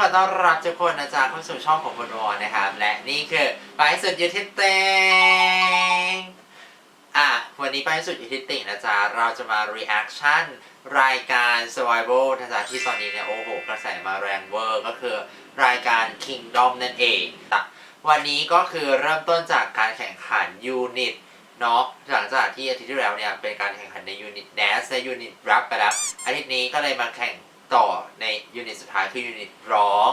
ขอต้อนรับทุกคนนะจ๊ะเข้าสู่ช่องของคนวอนนะครับ และนี่คือไปสุดยุทธิเตงอะ วันนี้ไปสุดยุทธิตินะจ๊ะ เราจะมา reaction รายการ survival นะจ๊ะ ที่ตอนนี้เนี่ย โอ้โห กระแสมาแรงเวอร์ ก็คือรายการ Kingdom นั่นเองวันนี้ก็คือเริ่มต้นจากการแข่งขันยูนิตเนาะหลังจากที่อาทิตย์ที่แล้วเนี่ยเป็นการแข่งขันในยูนิตแดนซ์และยูนิตแรปไปแล้วอาทิตย์นี้ก็เลยมาแข่ง ต่อในยูนิตสุดท้ายคือยูนิตร้อง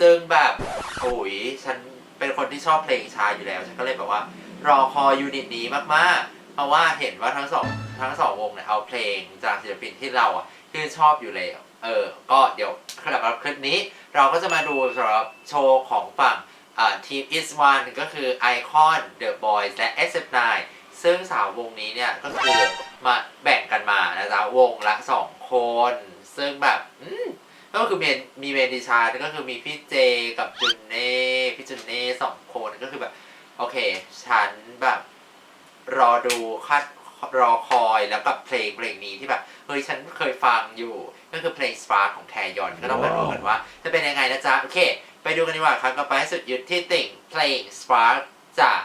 ซึ่งแบบโอ้ยฉันเป็นคนที่ชอบเพลงช้าอยู่แล้ว ฉันก็เลยแบบว่า รอคอยยูนิตนี้มากๆ เพราะว่าเห็นว่าทั้งสองทั้งสองวงเนี่ยเอาเพลงจากศิลปินที่เราอะคือชอบอยู่แล้ว เออ ก็เดี๋ยวสำหรับคลิปนี้ เราก็จะมาดูสำหรับโชว์ของฝั่งทีม is one ก็คือ Icon The Boys และ SF9 ซึ่งสาววงนี้เนี่ยก็คือมาแบ่งกันมานะจ๊ะวงละสองคน ซึ่งแบบอืมก็คือเมนมีเมดิชาก็คือมีพี่เจกับจุนเน่พี่จุนเน่สองคนก็คือแบบ โอเค ฉันแบบ รอดูคัดรอคอยแล้วกับเพลงเพลงนี้ที่แบบ เฮ้ย ฉันเคยฟังอยู่ก็คือเพลง Spark ของแทยอนก็ต้องมาดูกันว่า จะเป็นยังไงนะจ๊ะ โอเค ไปดูกันดีกว่าครับก็ไปให้สุดหยุดที่ติ่งเพลง Spark จาก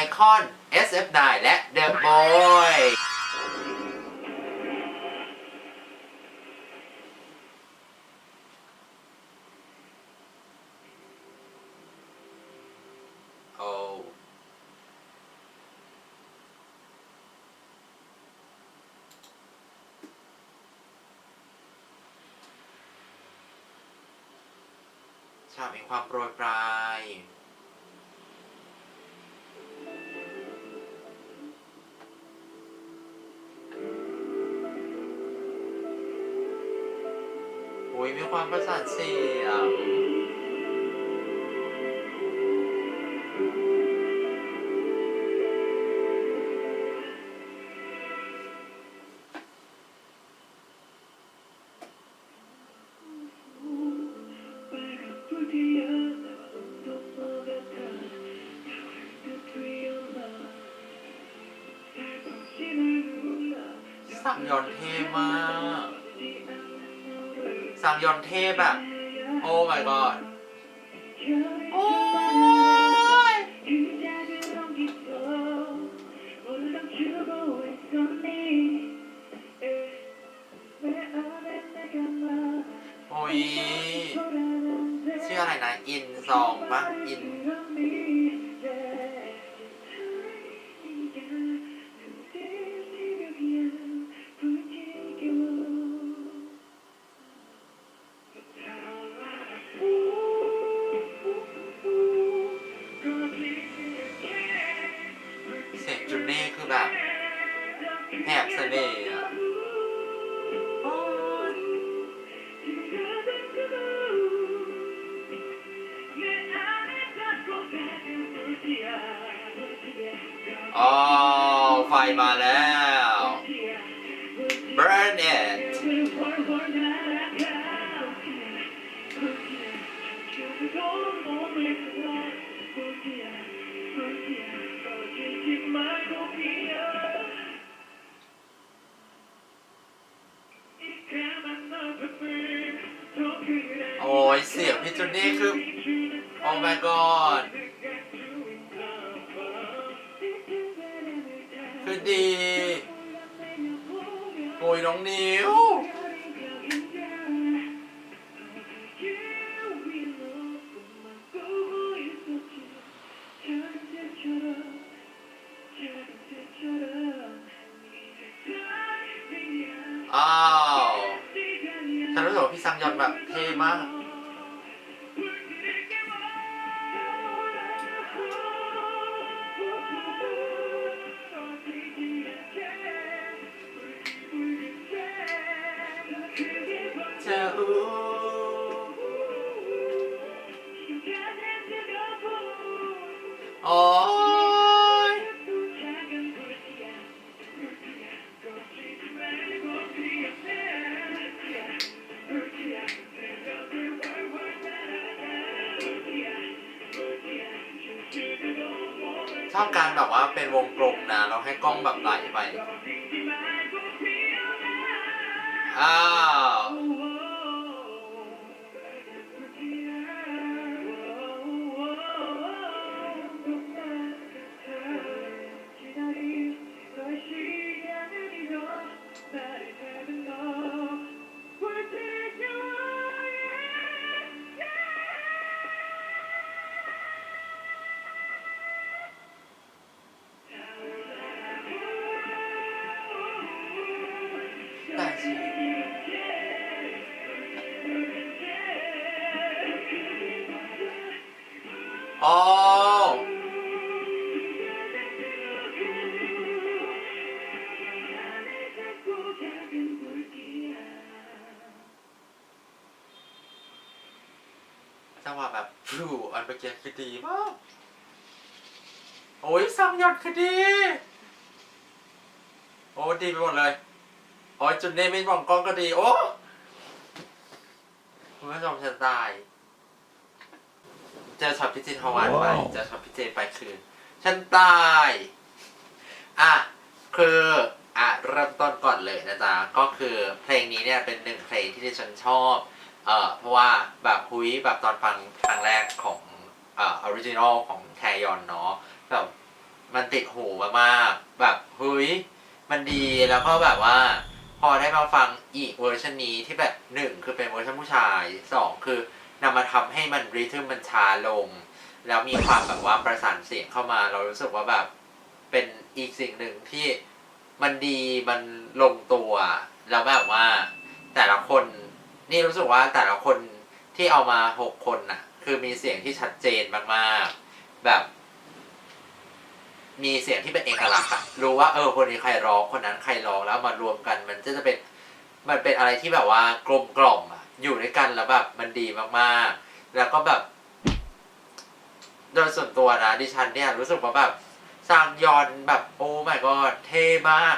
Icon SF9 และ The Boy โอ้ ฉากมีความโปรยปลาย อุ้ยมีความประสานเสียง ยอนเทมากสังยอนเทแบบโอ้ my god โอ้ยโอ้ยชื่ออะไรนะ อินซองปะอิน แบบแหบเสน่ห์อะโอ้ยอ๋อไฟมาแล้ว โอ้ยเสียงพี่จุนนี่คือ โอ้ my god คือดี โอ้ยน้องนิว้าวฉันรู้สึกว่าพี่ซังยอนแบบเท่มากจะอู้ อบการแบบว่าเป็นวงกลมนะเราให้กล้องแบบไหลไปอ้าว จังหวะแบบพลูอันเมื่อกี้คือดีมากโอ้ยซัมยอนคือดี โอ้ดีไปหมดเลย โอ้ยจุดเนมินมองกล้องก็ดี โอ้คุณผู้ชมฉันตาย เจอช็อตพิจิตรฮวานไปว้าว เจอช็อตพิจิตรไปคือ ฉันตาย อะ คืออะเริ่มต้นก่อนเลยนะจ๊ะ ก็คือเพลงนี้เนี่ยเป็นหนึ่งเพลงที่ดิฉันชอบ เอ่อ เพราะว่าแบบฮุยแบบตอนฟังครั้งแรกของเอ่อออริจินอลของแทยอนเนาะแบบมันติดหูมากๆแบบเฮ้ยมันดีแล้วก็แบบว่า พอได้มาฟังอีกเวอร์ชันนี้ที่แบบหนึ่งคือเป็นเวอร์ชันผู้ชายสองคือ นำมาทำให้มันริทึมมันช้าลง แล้วมีความแบบว่าประสานเสียงเข้ามา เรารู้สึกว่าแบบเป็นอีกสิ่งหนึ่งที่มันดีมันลงตัว แล้วแบบว่าแต่ละคนนี่รู้สึกว่าแต่ละคนที่เอามาหกคนน่ะ คือมีเสียงที่ชัดเจนมากๆแบบ มีเสียงที่เป็นเอกลักษณ์อะรู้ว่าเออคนนี้ใครร้องคนนั้นใครร้องแล้วมารวมกัน มันจะจะเป็น มันเป็นอะไรที่แบบว่ากลมกล่อมอะอยู่ด้วยกันแล้วแบบมันดีมากๆ แล้วก็แบบ โดยส่วนตัวนะดิฉันเนี่ยรู้สึกว่าแบบซางยอนแบบโอ้ my god เท่มาก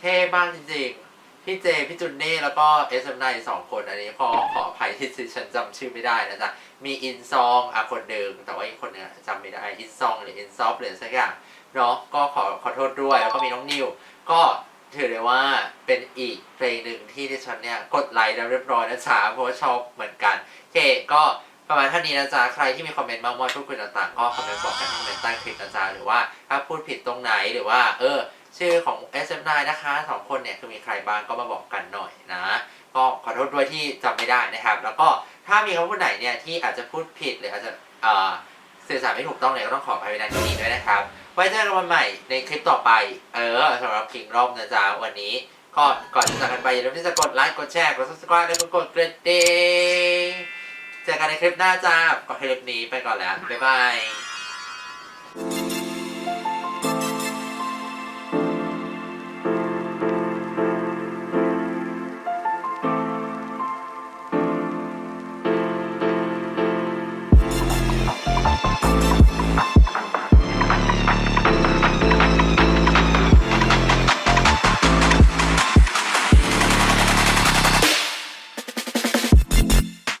เท่มากจริงๆ พี่เจ พี่จุนเน่แล้วก็เอสเอ็มไนสองคน อันนี้ขอขออภัยที่ฉันจำชื่อไม่ได้นะจ๊ะ มีอินซองอะคนหนึ่งแต่ว่าอีกคนเนี่ยจำไม่ได้ อินซองหรืออินซอฟหรือสักอย่างเนาะก็ขอขอโทษด้วย แล้วก็มีน้องนิว ก็ ถือได้ว่าเป็นอีกเพลงหนึ่งที่ดิฉันเนี่ยกดไลค์แล้วเรียบร้อยนะจ๊ะเพราะว่าชอบเหมือนกันโอเคก็ประมาณเท่านี้นะจ๊ะ ใครที่มีคอมเมนต์บ้างว่าพูดคุยต่างๆ ก็คอมเมนต์บอกกันคอมเมนต์ใต้คลิปนะจ๊ะ หรือว่าถ้าพูดผิดตรงไหนหรือว่า เออ ชื่อของ SM9 นะคะสองคนเนี่ยคือมีใครบ้างก็มาบอกกันหน่อยนะ ก็ขอโทษด้วยที่จำไม่ได้นะครับ แล้วก็ถ้ามีคำพูดไหนเนี่ยที่อาจจะพูดผิดหรืออาจจะเอ่อสื่อสารไม่ถูกต้องเนี่ยก็ต้องขออภัยในที่นี้ด้วยนะครับ ไว้เจอกันใหม่ในคลิปต่อไป เออสำหรับคิงรอบนะจ๊ะวันนี้ก็ก่อนจะจากกันไปอย่าลืมที่จะกดไลค์กดแชร์กด subscribe และกดกระดิ่งเจอกันในคลิปหน้าจ้าก็คลิปนี้ไปก่อนแล้ว บ๊ายบาย